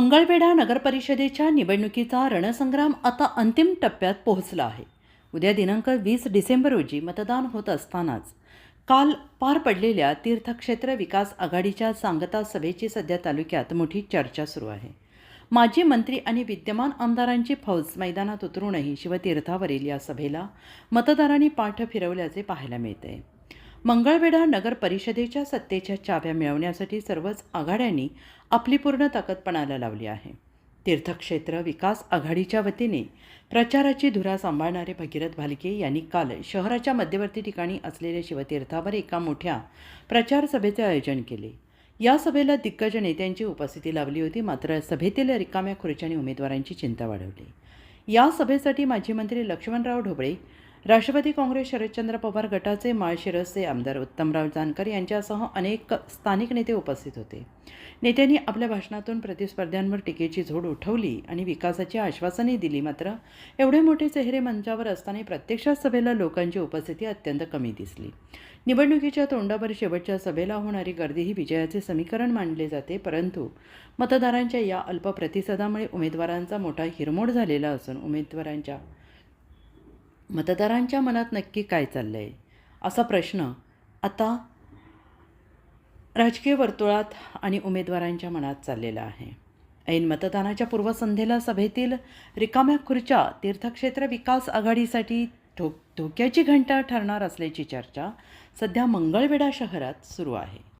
मंगळवेढा नगरपरिषदेच्या निवडणुकीचा रणसंग्राम आता अंतिम टप्प्यात पोहोचला आहे. उद्या दिनांक वीस डिसेंबर रोजी मतदान होत असतानाच काल पार पडलेल्या तीर्थक्षेत्र विकास आघाडीच्या सांगता सभेची सध्या तालुक्यात मोठी चर्चा सुरू आहे. माजी मंत्री आणि विद्यमान आमदारांची फौज मैदानात उतरूनही शिवतीर्थावरील या सभेला मतदारांनी पाठ फिरवल्याचे पाहायला मिळते. मंगळवेढा नगर परिषदेच्या सत्तेच्या चाव्या मिळवण्यासाठी सर्वच आघाड्यांनी आपली पूर्ण ताकद पणाला लावली आहे. तीर्थक्षेत्र विकास आघाडीच्या वतीने प्रचाराची धुरा सांभाळणारे भगीरथ भालके यांनी काल शहराच्या मध्यवर्ती ठिकाणी असलेल्या शिवतीर्थावर एका मोठ्या प्रचार सभेचे आयोजन केले. या सभेला दिग्गज नेत्यांची उपस्थिती लावली होती मात्र सभेतील रिकाम्या खुर्च्याने उमेदवारांची चिंता वाढवली. या सभेसाठी माजी मंत्री लक्ष्मणराव ढोबळे राष्ट्रवादी काँग्रेस शरदचंद्र पवार गटाचे माळशिरसचे आमदार उत्तमराव जानकर यांच्यासह अनेक स्थानिक नेते उपस्थित होते. नेत्यांनी आपल्या भाषणातून प्रतिस्पर्ध्यांवर टीकेची झोड उठवली आणि विकासाची आश्वासने दिली. मात्र एवढे मोठे चेहरे मंचावर असताना प्रत्यक्षात सभेला लोकांची उपस्थिती अत्यंत कमी दिसली. निवडणुकीच्या तोंडावर शेवटच्या सभेला होणारी गर्दी ही विजयाचे समीकरण मानले जाते. परंतु मतदारांच्या या अल्प प्रतिसादामुळे उमेदवारांचा मोठा हिरमोड झालेला असून उमेदवारांच्या मतदारांच्या मनात नक्की काय चाललं आहे असा प्रश्न आता राजकीय वर्तुळात आणि उमेदवारांच्या मनात चाललेला आहे. ऐन मतदानाच्या पूर्वसंध्येला सभेतील रिकाम्या खुर्च्या तीर्थक्षेत्र विकास आघाडीसाठी धो धोक्याची घंटा ठरणार असल्याची चर्चा सध्या मंगळवेढा शहरात सुरू आहे.